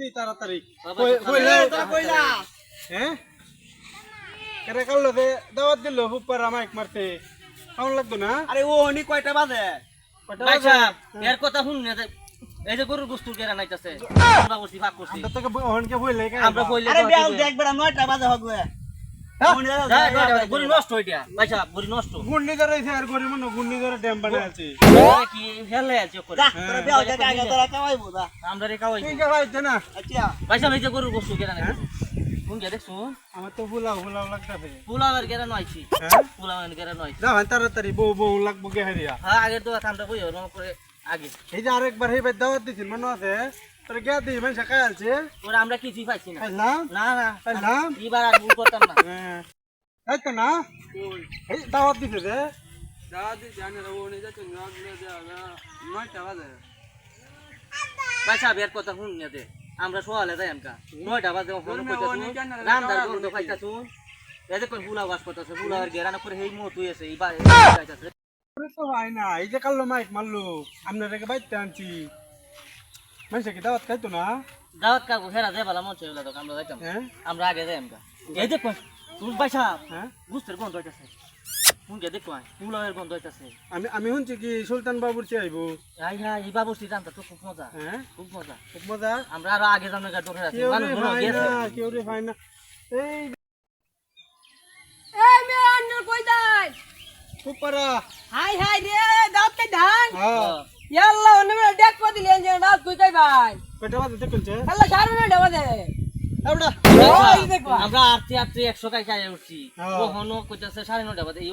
দি তাড়াতাড়ি? হ্যাঁ? কেরে কালো দাওয়াত দিল উপর মাইক মারতে। কেমন লাগতো না? আরে ও হনি কয়টা বাজে? কয়টা বাইসা, এর কথা শুন না এই যে গরুর গোস্ত কেরা নাইতাছে আমরা করছি ভাগ করছি আমরা তোকে ওহনকে বইলে আমরা কইলে আরে বেল দিবে। দেখ নয়টা বাজে হবে তাড়াতাড়ি বউ বউ লাগবো গে হারিয়া হ্যাঁ আগের তো আগে। এই যে আরেকবার এই দাওয়াত দিছিল মনে আছে? তোর গে আছে? ওরা আমরা কিছুই পাইছি না। না না খাইলাম এবার আর ভুল করতাম না। হ্যাঁ। তো না? এই দাওয়াত দিছে যে। বাইসা বের কথা শুন না দে আমরা সোয়ালে যাই আমকা নয়টা বাজে ফোন কইতাছু রান্দার গন্ধ খাইতাছু এই যে কোন ফুলা গাছ করতেছে ফুলার গেরান করে হেই মো তুই আছে এইবার খাইতাছে তো ভাই না এই যে মাইক মারলো আপনার বাইতে আনছি। মানুষ কি দাওয়াত খাইতো না? দাওয়াত কাকু হেরা দে বালা মন চাইলা তো আমরা যাইতাম। হ্যাঁ? আমরা আগে যাই আমকা এই কোন তুই বাইসা হ্যাঁ? গুস্তের গন্ধ হইতাছে। গে দেখো ফুলার গন্ধ হইতাছে। আমি আমি শুনছি কি সুলতান বাবুর চেয়ে আইবো? আই হ্যাঁ এই বাবুসি জানতা তো খুব মজা। হ্যাঁ? খুব মজা। খুব মজা? আমরা আরও আগে জানো গা দৌড়ে আছি। মানুষ রে গেছে। কেউ রে ভাই না। এই এই মে আন্নার কই যাই খুব পারা। হাই হাই রে দাঁত ধান হ্যাঁ। ইয়াল্লা অন্য ডেক ভাই। কয়টা আল্লাহ সারু না দেওয়া দে। দেখো। আমরা আরতি আরতি একশো কাই চাই উঠছি। কখনো কইতাছে সাড়ে নটা বাজে। এই